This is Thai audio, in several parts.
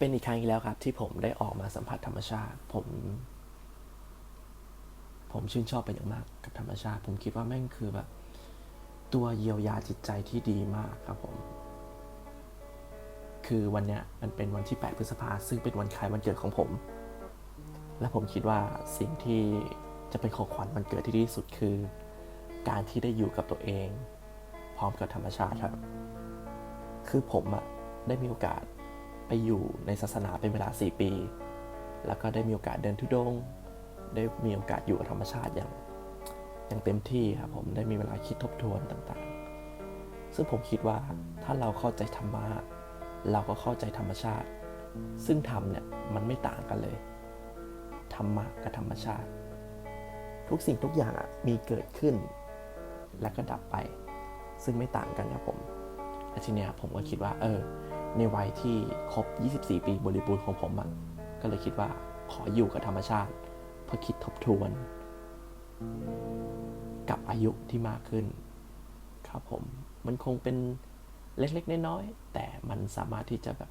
เป็นอีกครั้งอีกแล้วครับ ที่ผมได้ออกมาสัมผัสธรรมชาติ ผม ผมชื่นชอบเป็นอย่างมากกับธรรมชาติ ผมคิดว่าแม่งคือแบบ ตัวเยียวยาจิตใจที่ดีมากครับผม คือวันเนี้ยมันเป็นวันที่ 8 พฤษภาซึ่งเป็นวันคล้ายวันเกิดของผม และผมคิดว่าสิ่งที่จะเป็นของขวัญวันเกิดที่ดีที่สุดคือ การที่ได้อยู่กับตัวเอง พร้อมกับธรรมชาติครับ คือผมอะได้มีโอกาส ไปอยู่ในศาสนาเป็นเวลา 4 ปี แล้วก็ได้มีโอกาสเดินทุดง ได้มีโอกาสอยู่กับธรรมชาติอย่างอย่างเต็มที่ครับผมได้มีเวลาคิดทบทวนต่างๆ ซึ่งผมคิดว่าถ้าเราเข้าใจธรรมะเราก็เข้าใจธรรมชาติ ซึ่งธรรมเนี่ยมันไม่ต่างกันเลย ธรรมะกับธรรมชาติ ทุกสิ่งทุกอย่างอะมีเกิดขึ้น และก็ดับไป ซึ่งไม่ต่างกันครับผมและทีเนี้ยผมก็คิดว่าเออ ในวัยที่ครบ 24 ปีบริบูรณ์ของผมอะก็เลยคิดว่าขออยู่กับธรรมชาติ เพื่อคิดทบทวน กับอายุที่มากขึ้น ครับผม มันคงเป็นเล็กๆน้อยๆแต่มันสามารถที่จะแบบ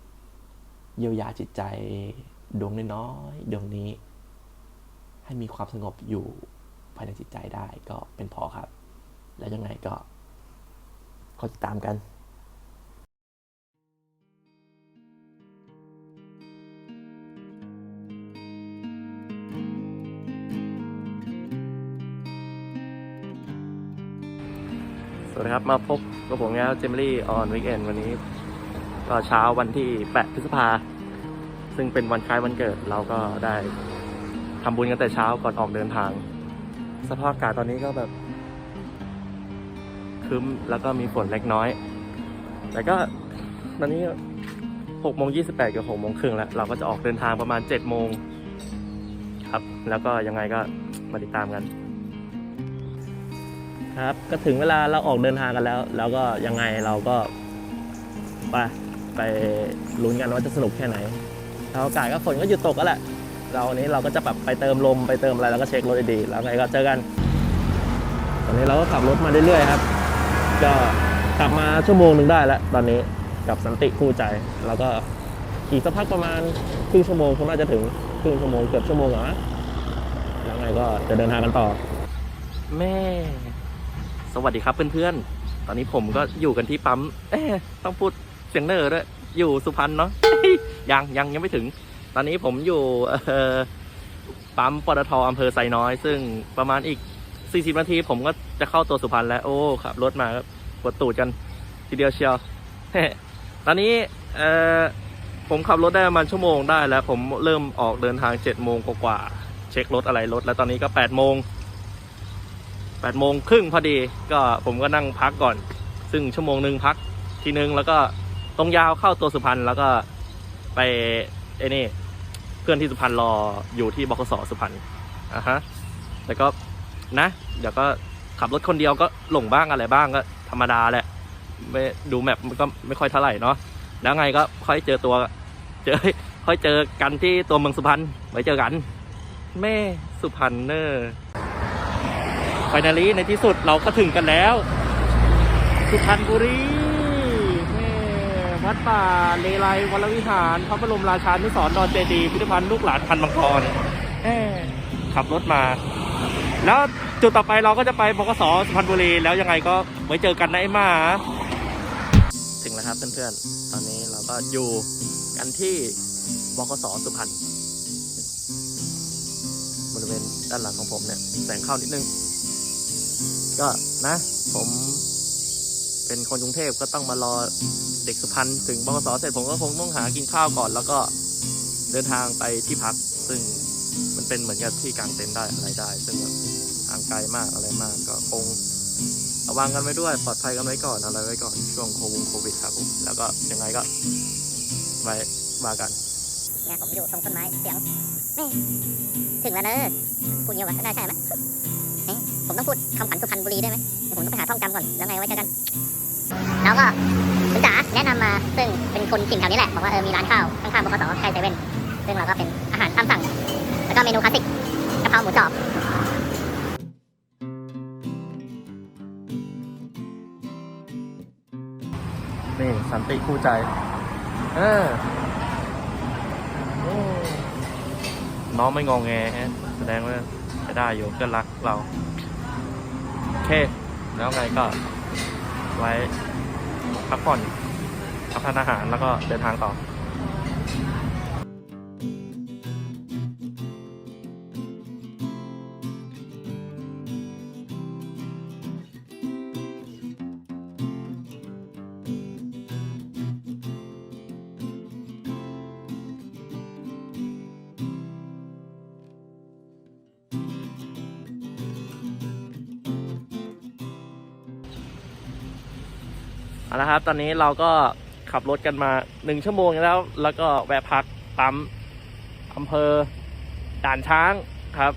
เยียวยาจิตใจ ดวงน้อยๆดวงนี้ ให้มีความสงบอยู่ภายในจิตใจได้ก็เป็นพอครับ แล้วยังไงก็คอยติดตามกัน ครับ มาพบกับผมแล้วเจมลี่ออนวิกเอนวันนี้ ก็เช้าวันที่ 8 พฤษภา ซึ่งเป็นวันคล้ายวันเกิด เราก็ได้ทำบุญกันแต่เช้าก่อนออกเดินทาง สภาพอากาศตอนนี้ก็แบบครึ้มแล้วก็มีฝนเล็กน้อย แต่ก็ตอนนี้6โมง28กับ6โมงครึ่งแล้ว เราก็จะออกเดินทางประมาณ7โมงครับ แล้วก็ยังไงก็มาติดตามกัน ครับ ก็ถึงเวลาเราออกเดินทางกันแล้ว แล้วก็ยังไงเราก็ ไปไปลุ้นกันว่าจะสนุกแค่ไหนแล้วอากาศก็ฝนก็หยุดตกแล้วแหละ เราวันนี้เราก็จะแบบไปเติมลมไปเติมอะไรแล้วก็เช็ครถดีๆแล้วไงก็เจอกัน ตอนนี้เราก็ขับรถมาเรื่อยๆครับ ก็ขับมาชั่วโมงหนึ่งได้แล้วตอนนี้กับสันติคู่ใจ แล้วก็อีกสักพักประมาณครึ่งชั่วโมงคงน่าจะถึงครึ่งชั่วโมงเกือบชั่วโมงอะนะแล้วไงก็จะเดินทางกันต่อ แม่ สวัสดีครับเพื่อนๆ ตอนนี้ผมก็อยู่กันที่ปั๊ม เอ๊ต้องพูดเสียงเนอร์ด้วยอยู่สุพรรณเนาะ ยังยังยังไม่ถึง ตอนนี้ผมอยู่ปั๊มปตทอำเภอไซน้อย ซึ่งประมาณอีก 40 นาที ผมก็จะเข้าตัวสุพรรณแล้ว โอ้ขับรถมาก็ปวดตูดกันทีเดียวเชียว ตอนนี้เออผมขับรถได้ประมาณชั่วโมงได้แล้ว ผมเริ่มออกเดินทาง7โมงกว่าๆเช็ครถอะไรรถ แล้วตอนนี้ก็8โมง แปดโมงครึ่งพอดีก็ผมก็นั่งพักก่อน ซึ่งชั่วโมงหนึ่งพักทีนึงแล้วก็ตรงยาวเข้าตัวสุพรรณแล้วก็ไปไอ้นี่เพื่อนที่สุพรรณรออยู่ที่บขสสุพรรณอะฮะแล้วก็นะ เดี๋ยวก็ขับรถคนเดียวก็หลงบ้างอะไรบ้างก็ธรรมดาแหละไม่ดูแมพมันก็ไม่ค่อยเท่าไหร่เนาะแล้วไงก็ค่อยเจอตัวเจอค่อยเจอกันที่ตัวเมืองสุพรรณไว้เจอกัน แม่สุพรรณเนอร์ ไฟนาลีในที่สุดเราก็ถึงกันแล้ว สุพรรณบุรีแม่วัดป่าเลไลวรวิหาร พระบรมราชานุสรณ์ดอนเจดีย์พิพิธภัณฑ์ลูกหลานพันมังกรแม่ขับรถมา แล้วจุดต่อไปเราก็จะไปบกสสุพรรณบุรีแล้วยังไงก็ไว้เจอกันนะไอ้มาถึงแล้วครับเพื่อนๆ ตอนนี้เราก็อยู่กันที่บกสสุพรรณบริเวณด้านหลังของผมเนี่ยแสงเข้านิดนึง ก็นะ ผมเป็นคนกรุงเทพก็ต้องมารอเด็กสุพรรณถึงบกสเสร็จผมก็คงต้องหากินข้าวก่อน แล้วก็เดินทางไปที่พัก ซึ่งมันเป็นเหมือนกับที่กางเต็นท์ได้อะไรได้ ซึ่งแบบห่างไกลมากอะไรมากก็คงระวังกันไว้ด้วยปลอดภัยกันไว้ก่อนอะไรไว้ก่อนช่วงโควิดครับผมแล้วก็ยังไงก็ไว้ว่ากันเนี่ยผมอยู่ตรงต้นไม้เสียงแม่ถึงแล้วเนอะพูดเงี้ยวะได้ใช่ไหม ผมต้องพูดคำขวัญสุพรรณบุรีได้ไหมผมต้องไปหาท่องจำก่อน แล้วไงไว้เจอกัน แล้วก็คุณจ๋าแนะนำมาซึ่งเป็นคนถิ่นแถวนี้แหละ บอกว่าเออมีร้านข้าวข้างๆบกสใกล้เซเว่นซึ่งเราก็เป็นอาหารตามสั่ง แล้วก็เมนูคลาสสิกกะเพราหมูจอบนี่สันติคู่ใจ เออน้องไม่งองแงฮะ แสดงว่าจะได้อยู่ก็รักเรา เค แล้วไงก็ไว้พักผ่อนรับทานอาหารแล้วก็เดินทางต่อ เอาละครับ ตอนนี้เราก็ขับรถกันมาหนึ่งชั่วโมงแล้ว แล้วก็แวะพักปั๊มอำเภอด่านช้างครับ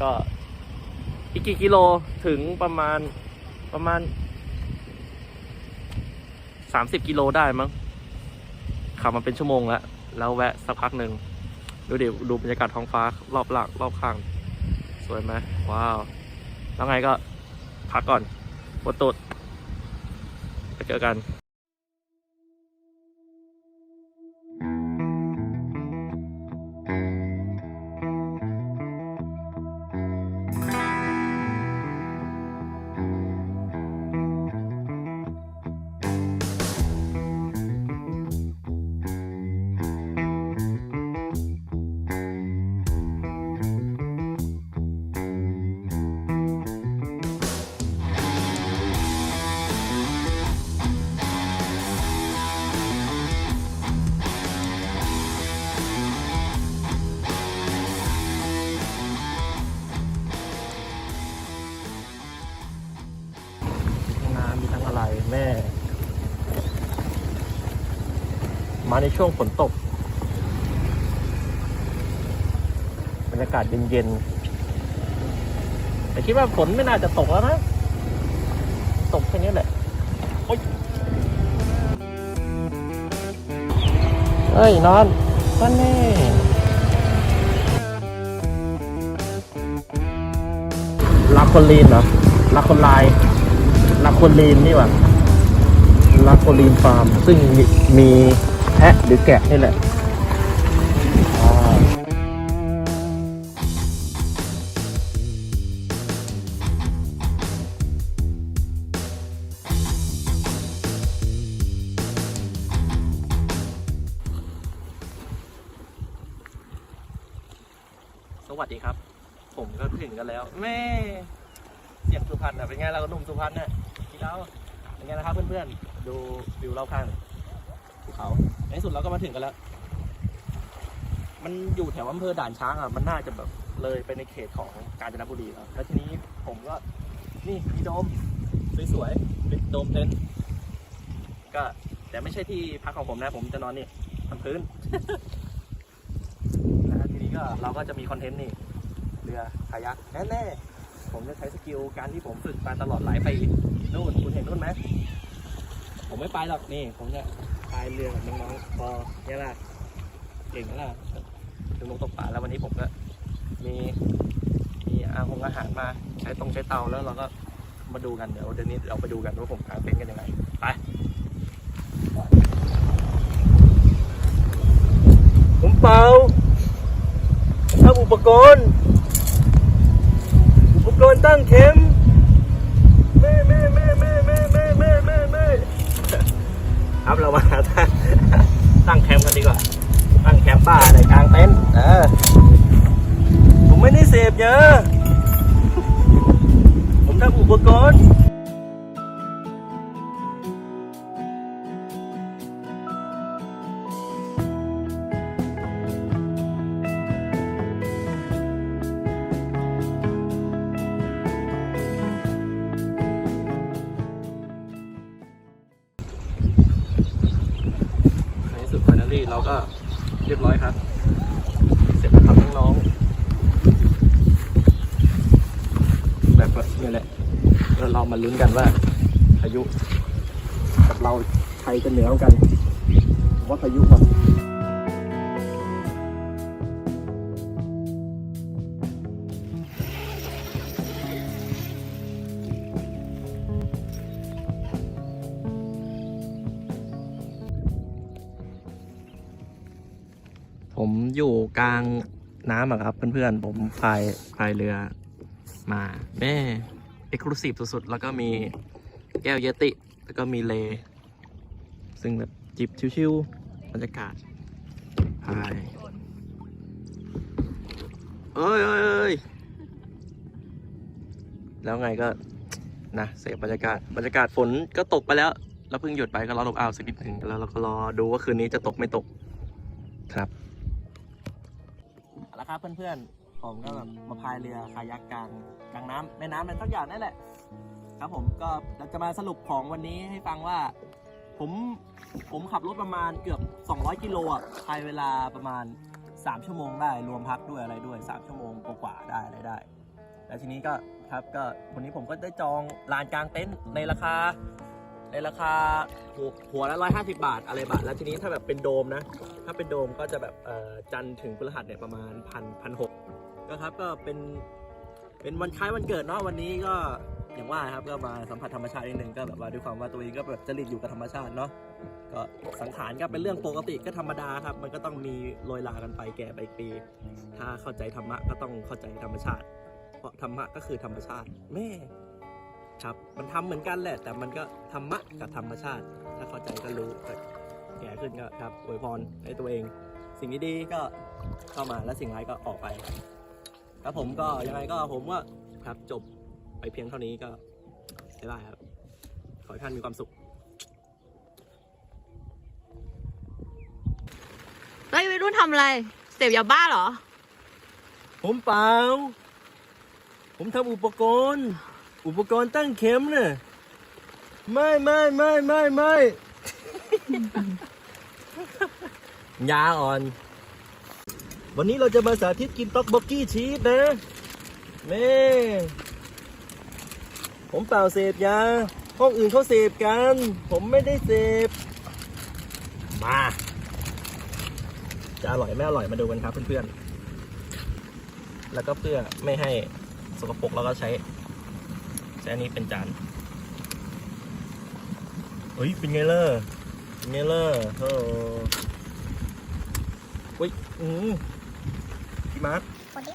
ก็อีกกี่กิโลถึงประมาณประมาณสามสิบกิโลได้มั้งขับมาเป็นชั่วโมงแล้ว แล้วแวะสักพักหนึ่งดูเดี๋ยวดูบรรยากาศท้องฟ้ารอบหลังรอบข้าง สวยไหมว้าว แล้วไงก็พักก่อนปวดตูด ไปเจอกัน ในช่วงฝนตกบรรยากาศเย็นๆแต่คิดว่าฝนไม่น่าจะตกแล้วนะตกแค่นี้แหละเฮ้ย นอนนั่นแน่ลาคนลีนเหรอลาคนลายลาโคลีนนี่หว่าลาโคลีนฟาร์ม ซึ่งมี แพะหรือแกะนี่แหละสวัสดีครับ ผมก็ถึงกันแล้ว แม่เสียงสุพรรณอะเป็นไงเราหนุ่มสุพรรณเนี่ยพี่เราเป็นไงนะครับเพื่อนๆ ดูวิวรอบข้างภูเขา ในที่สุดเราก็มาถึงกันแล้ว มันอยู่แถวอำเภอด่านช้างอะ มันน่าจะแบบเลยไปในเขตของกาญจนบุรีแล้วแล้วทีนี้ผมก็ นี่มีโดมสวยๆเป็นโดมเต็นท์ก็แต่ไม่ใช่ที่พักของผมนะ ผมจะนอนนี่บนพื้นแล้วทีนี้ก็เราก็จะมีคอนเทนต์นี่ เรือคายักแน่ๆผมจะใช้สกิลการที่ผมฝึกมาตลอดหลายปีนู่นคุณเห็นนู่นไหมผมไม่ไปหรอกนี่ ผมจะ พายเรือกับน้องๆพอเนี่ยล่ะเก่งแล้วล่ะถึงลงตกปลาแล้ววันนี้ผมก็มีมีอาหงอาหารมาใช้ตรงใช้เตาแล้วเราก็มาดูกันเดี๋ยวเดี๋ยวนี้เราไปดูกันว่าผมกางเต็นท์กันยังไงไปผมเปล่าทำอุปกรณ์ อุปกรณ์ตั้งเข็ม ก็เรียบร้อยครับ เสร็จแล้วครับน้องๆแบบนี้แหละเรามาลุ้นกันว่าพายุกับเราใครจะเหนือกว่ากันว่าพายุครับ กลางน้ำอะครับ เพื่อนๆผมพายพายเรือมาแม่เอกลูซีฟสุดๆ แล้วก็มีแก้วเยติ แล้วก็มีเล ซึ่งแบบจิบชิวๆบรรยากาศพายเอ้ยเอ้ยแล้วไงก็นะเสพบรรยากาศบรรยากาศฝนก็ตกไปแล้ว แล้วเพิ่งหยุดไปก็รอลมอ้าวสักนิดหนึ่งแล้วเราก็รอดูว่าคืนนี้จะตกไม่ตกครับ เอาละครับเพื่อนๆ ผมก็แบบมาพายเรือคายักกลางกลางน้ำแม่น้ำอะไรสักอย่างนั่นแหละ ครับผมก็เราจะมาสรุปของวันนี้ให้ฟังว่า ผมผมขับรถประมาณเกือบ 200 กิโลอะภายเวลาประมาณ 3 ชั่วโมงได้รวมพักด้วยอะไรด้วย 3 ชั่วโมงกว่าๆได้อะไรได้ แล้วทีนี้ก็ครับก็วันนี้ผมก็ได้จองลานกลางเต็นท์ในราคา ในราคาหัวหัวละร้อยห้าสิบาท อะไรบาท แล้วทีนี้ถ้าแบบเป็นโดมนะ ถ้าเป็นโดมก็จะแบบเอ่อจันทร์ถึงพฤหัสเนี่ยประมาณพันพันหกก็ครับก็เป็นเป็นวันคล้ายวันเกิดเนาะวันนี้ก็อย่างว่าครับก็มาสัมผัสธรรมชาตินิดนึงก็แบบว่าด้วยความว่าตัวเองก็แบบจริตอยู่กับธรรมชาติเนาะก็สังขารก็เป็นเรื่องปกติก็ธรรมดาครับ มันก็ต้องมีโรยลากันไปแก่ไปปี ถ้าเข้าใจธรรมะก็ต้องเข้าใจธรรมชาติ เพราะธรรมะก็คือธรรมชาติแม่ ครับ มันทำเหมือนกันแหละ แต่มันก็ธรรมะกับธรรมชาติ ถ้าเข้าใจก็รู้แต่แก่ขึ้นก็ครับอวยพรให้ตัวเอง สิ่งดีๆก็เข้ามาและสิ่งร้ายก็ออกไปครับผมก็ยังไงก็ผมว่าครับจบไปเพียงเท่านี้ก็บ๊ายบายครับ ขอให้ท่านมีความสุขเฮ้ยวัยรุ่นทำอะไรเสพยาบ้าเหรอ ผมเปล่า ผมทำอุปกรณ์ อุปกรณ์ตั้งเข็มเนี่ยไม่ไม่ไม่ไม่ไม่ยาอ่อน วันนี้เราจะมาสาธิตกินต็อกบ็อกกี้ชีสนะแม่ผมเปล่าเสพยา ห้องอื่นเขาเสพกัน ผมไม่ได้เสพ มา จะอร่อยไม่อร่อยมาดูกันครับเพื่อนๆ แล้วก็เพื่อไม่ให้สกปรกเราก็ใช้ ใช้อันนี้เป็นจานเฮ้ยเป็นไงล่ะเป็นไงล่ะโอ้เฮ้ยอืมพี่มาร์คคนที่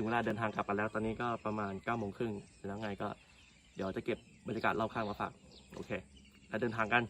ถึงเวลาเดินทางกลับกันแล้ว ตอนนี้ก็ประมาณ9ก้าโมงครึ่งแล้วไงก็ เดี๋ยวจะเก็บบรรยากาศรอบข้างมาฝาก โอเค แล้วเดินทางกัน